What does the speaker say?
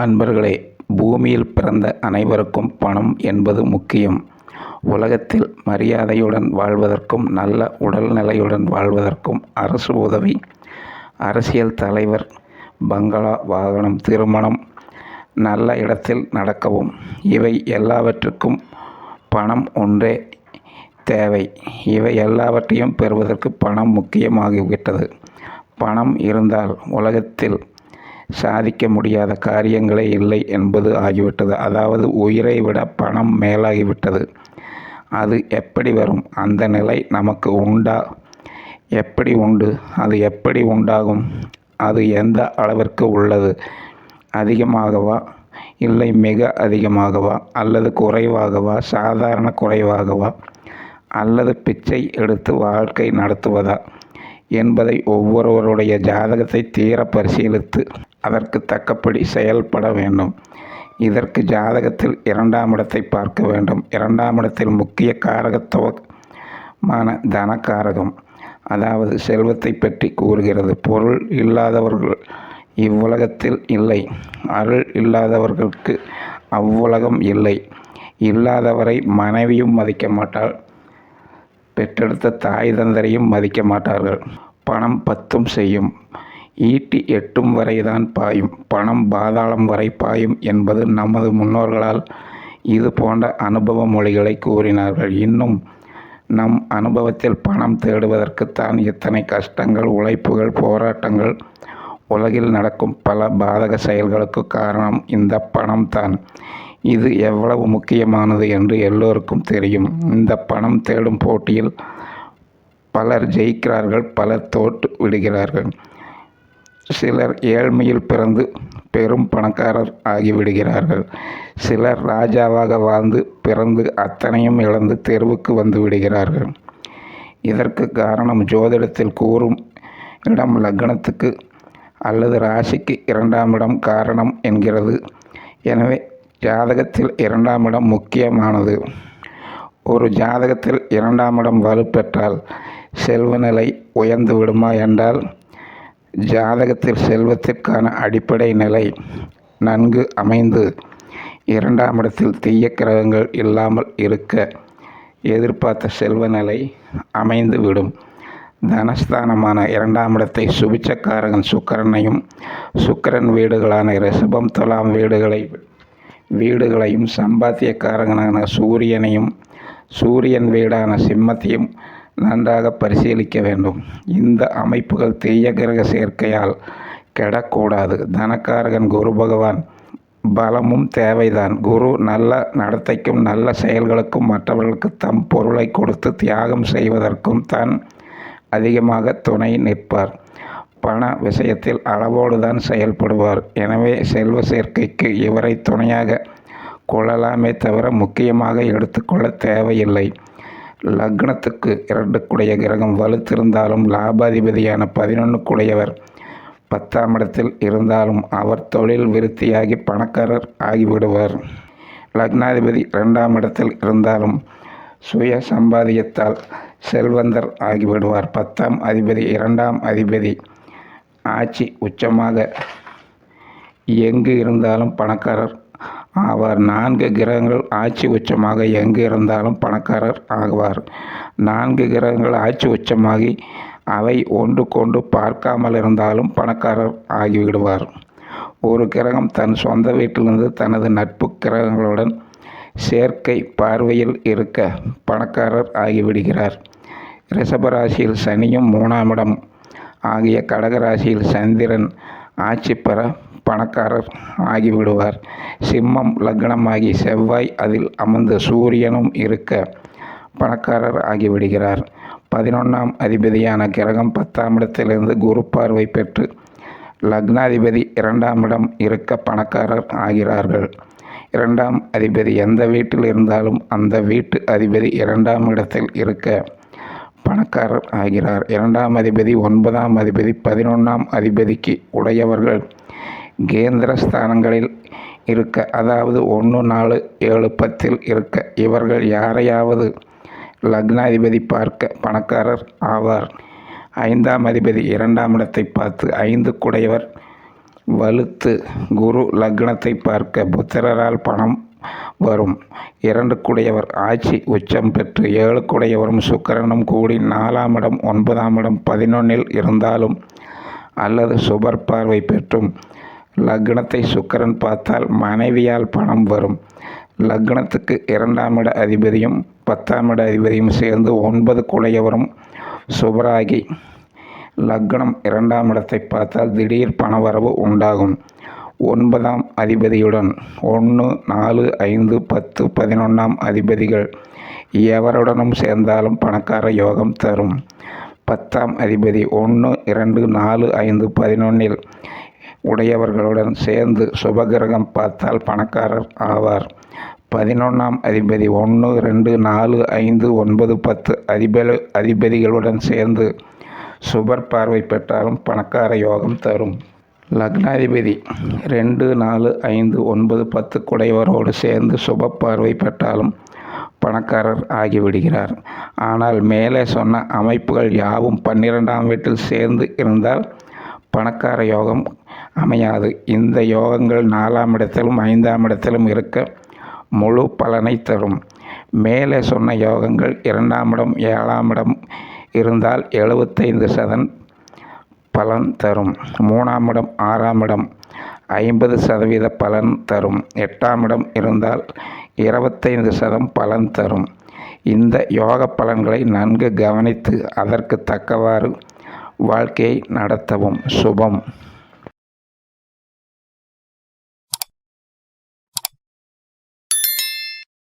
அன்பர்களே பூமியில் பிறந்த அனைவருக்கும் பணம் என்பது முக்கியம். உலகத்தில் மரியாதையுடன் வாழ்வதற்கும் நல்ல உடல்நிலையுடன் வாழ்வதற்கும் அரசு உதவி. அரசியல் தலைவர் பங்களா வாகனம் திருமணம் நல்ல இடத்தில் நடக்கவும். இவை எல்லாவற்றுக்கும் பணம் ஒன்றே தேவை. இவை எல்லாவற்றையும் பெறுவதற்கு பணம் முக்கியமாகிவிட்டது. பணம் இருந்தால் உலகத்தில் சாதிக்க முடியாத காரியங்களே இல்லை என்பது ஆகிவிட்டது. அதாவது உயிரை விட பணம் மேலாகிவிட்டது. அது எப்படி வரும்? அந்த நிலை நமக்கு உண்டா? எப்படி உண்டு? அது எப்படி உண்டாகும்? அது எந்த அளவிற்கு உள்ளது? அதிகமாகவா? இல்லை மிக அதிகமாகவா? அல்லது குறைவாகவா? சாதாரண குறைவாகவா? அல்லது பிச்சை எடுத்து வாழ்க்கை நடத்துவதா? என்பதை ஒவ்வொருவருடைய ஜாதகத்தை தீர பரிசீலித்து அதற்கு தக்கபடி செயல்பட வேண்டும். இதற்கு ஜாதகத்தில் இரண்டாம் இடத்தை பார்க்க வேண்டும். இரண்டாம் இடத்தில் முக்கிய காரகத்துவமான தனக்காரகம் அதாவது செல்வத்தை பற்றி கூறுகிறது. பொருள் இல்லாதவர்கள் இவ்வுலகத்தில் இல்லை. அருள் இல்லாதவர்களுக்கு அவ்வுலகம் இல்லை. இல்லாதவரை மனைவியும் மதிக்க மாட்டாள். பெற்றெடுத்த தாய் தந்தரையும் மதிக்க மாட்டார்கள். பணம் பத்தும் செய்யும். ஈட்டி எட்டும் வரைதான் பாயும். பணம் பாதாளம் வரை பாயும் என்பது நமது முன்னோர்களால் இது போன்ற அனுபவ மொழிகளை கூறினார்கள். இன்னும் நம் அனுபவத்தில் பணம் தேடுவதற்குத்தான் இத்தனை கஷ்டங்கள் உழைப்புகள் போராட்டங்கள் உலகில் நடக்கும் பல பாதக செயல்களுக்கு காரணம் இந்த பணம் தான். இது எவ்வளவு முக்கியமானது என்று எல்லோருக்கும் தெரியும். இந்த பணம் தேடும் போட்டியில் பலர் ஜெயிக்கிறார்கள் பலர் தோற்று விடுகிறார்கள். சிலர் ஏழ்மையில் பிறந்து பெரும் பணக்காரர் ஆகிவிடுகிறார்கள். சிலர் ராஜாவாக வாழ்ந்து பிறந்து அத்தனையும் இழந்து தெருவுக்கு வந்து விடுகிறார்கள். இதற்கு காரணம் ஜோதிடத்தில் கூறும் இடம் லக்னத்துக்கு அல்லது ராசிக்கு இரண்டாம் இடம் காரணம் என்கிறது. எனவே ஜாதகத்தில் இரண்டாம் இடம் முக்கியமானது. ஒரு ஜாதகத்தில் இரண்டாம் இடம் வலுப்பெற்றால் செல்வநிலை உயர்ந்து விடுமா என்றால் ஜாதகத்தில் செல்வத்திற்கான அடிப்படை நிலை நன்கு அமைந்து இரண்டாம் இடத்தில் தீய கிரகங்கள் இல்லாமல் இருக்க எதிர்பார்த்த செல்வ நிலை அமைந்துவிடும். தனஸ்தானமான இரண்டாம் இடத்தை சுபிச்சக்காரகன் சுக்கரனையும் சுக்கரன் வீடுகளான ரிஷபம் துலாம் வீடுகளை வீடுகளையும் சம்பாத்தியக்காரகனான சூரியனையும் சூரியன் வீடான சிம்மத்தையும் நன்றாக பரிசீலிக்க வேண்டும். இந்த அமைப்புகள் தீய கிரக சேர்க்கையால் கெடக்கூடாது. தனக்காரகன் குரு பகவான் பலமும் தேவைதான். குரு நல்ல நடத்தைக்கும் நல்ல செயல்களுக்கும் மற்றவர்களுக்கு தம் பொருளை கொடுத்து தியாகம் செய்வதற்கும் தான் அதிகமாக துணை நிற்பார். பண விஷயத்தில் அளவோடு தான் செயல்படுவார். எனவே செல்வ சேர்க்கைக்கு இவரை துணையாக கொள்ளலாமே தவிர முக்கியமாக எடுத்துக்கொள்ள தேவையில்லை. லக்னத்துக்கு இரண்டுக்குடைய கிரகம் வலுத்திருந்தாலும் லாபாதிபதியான பதினொன்றுக்குடையவர் பத்தாம் இடத்தில் இருந்தாலும் அவர் தொழில் விருத்தியாகி பணக்காரர் ஆகிவிடுவார். லக்னாதிபதி இரண்டாம் இடத்தில் இருந்தாலும் சுய சம்பாதியத்தால் செல்வந்தர் ஆகிவிடுவார். பத்தாம் அதிபதி இரண்டாம் அதிபதி ஆட்சி உச்சமாக எங்கு இருந்தாலும் பணக்காரர் ஆவார் நான்கு கிரகங்கள் ஆட்சி உச்சமாக எங்கு இருந்தாலும் பணக்காரர் ஆகுவார். நான்கு கிரகங்கள் ஆட்சி உச்சமாகி அவை ஒன்று கொண்டு பார்க்காமல் இருந்தாலும் பணக்காரர் ஆகிவிடுவார். ஒரு கிரகம் தன் சொந்த வீட்டிலிருந்து தனது நட்பு கிரகங்களுடன் சேர்க்கை பார்வையில் இருக்க பணக்காரர் ஆகிவிடுகிறார். ரிஷபராசியில் சனியும் மூணாம் இடம் ஆகிய கடகராசியில் சந்திரன் ஆட்சி பெற பணக்காரர் ஆகிவிடுவார். சிம்மம் லக்னமாகி செவ்வாய் அதில் அமர்ந்த சூரியனும் இருக்க பணக்காரர் ஆகிவிடுகிறார். பதினொன்றாம் அதிபதியான கிரகம் பத்தாம் இடத்திலிருந்து குரு பார்வை பெற்று லக்னாதிபதி இரண்டாம் இடம் இருக்க பணக்காரர் ஆகிறார்கள். இரண்டாம் அதிபதி எந்த வீட்டில் இருந்தாலும் அந்த வீட்டு அதிபதி இரண்டாம் இடத்தில் இருக்க பணக்காரர் ஆகிறார். இரண்டாம் அதிபதி ஒன்பதாம் அதிபதி பதினொன்றாம் அதிபதிக்கு உடையவர்கள். கேந்திர ஸ்தானங்களில் இருக்க அதாவது ஒன்று நாலு ஏழு பத்தில் இருக்க இவர்கள் யாரையாவது லக்னாதிபதி பார்க்க பணக்காரர் ஆவார். ஐந்தாம் அதிபதி இரண்டாம் இடத்தை பார்த்து ஐந்து குடையவர் வலுத்து குரு லக்னத்தை பார்க்க புத்திரரால் பணம் வரும். இரண்டுக்குடையவர் ஆட்சி உச்சம் பெற்று ஏழுக்குடையவரும் சுக்கரனும் கூடி நாலாம் இடம் ஒன்பதாம் இடம் பதினொன்னில் இருந்தாலும் அல்லது சுபர் பார்வை பெற்றும் லக்னத்தை சுக்கரன் பார்த்தால் மனைவியால் பணம் வரும். லக்னத்துக்கு இரண்டாம் இட அதிபதியும் பத்தாம் இட அதிபதியும் சேர்ந்து ஒன்பது குலையவரும் சுபராகி. லக்னம் இரண்டாம் இடத்தை பார்த்தால் திடீர் பணவரவு உண்டாகும். ஒன்பதாம் அதிபதியுடன் ஒன்று நாலு ஐந்து பத்து பதினொன்றாம் அதிபதிகள் எவருடனும் சேர்ந்தாலும் பணக்கார யோகம் தரும். பத்தாம் அதிபதி ஒன்று இரண்டு நாலு ஐந்து பதினொன்றில் உடையவர்களுடன் சேர்ந்து சுபகிரகம் பார்த்தால் பணக்காரர் ஆவார். பதினொன்றாம் அதிபதி ஒன்று ரெண்டு நாலு ஐந்து ஒன்பது பத்து அதிப அதிபதிகளுடன் சேர்ந்து சுபர் பார்வை பெற்றாலும் பணக்கார யோகம் தரும். லக்னாதிபதி ரெண்டு நாலு ஐந்து ஒன்பது பத்து குடையவரோடு சேர்ந்து சுப பார்வை பெற்றாலும் பணக்காரர் ஆகிவிடுகிறார். ஆனால் மேலே சொன்ன அமைப்புகள் யாவும் பன்னிரெண்டாம் வீட்டில் சேர்ந்து இருந்தால் பணக்கார யோகம் அமையாது. இந்த யோகங்கள் நாலாம் இடத்திலும் ஐந்தாம் இடத்திலும் இருக்க முழு பலனை தரும். மேலே சொன்ன யோகங்கள் இரண்டாம் இடம் ஏழாம் இடம் இருந்தால் எழுபத்தைந்து சதன் பலன் தரும். மூணாம் இடம் ஆறாம் இடம் ஐம்பது சதவீத பலன் தரும். எட்டாம் இடம் இருந்தால் இருபத்தைந்து சதம் பலன் தரும். இந்த யோக பலன்களை நன்கு கவனித்து அதற்கு தக்கவாறு வாழ்க்கையை நடத்தவும். சுபம்.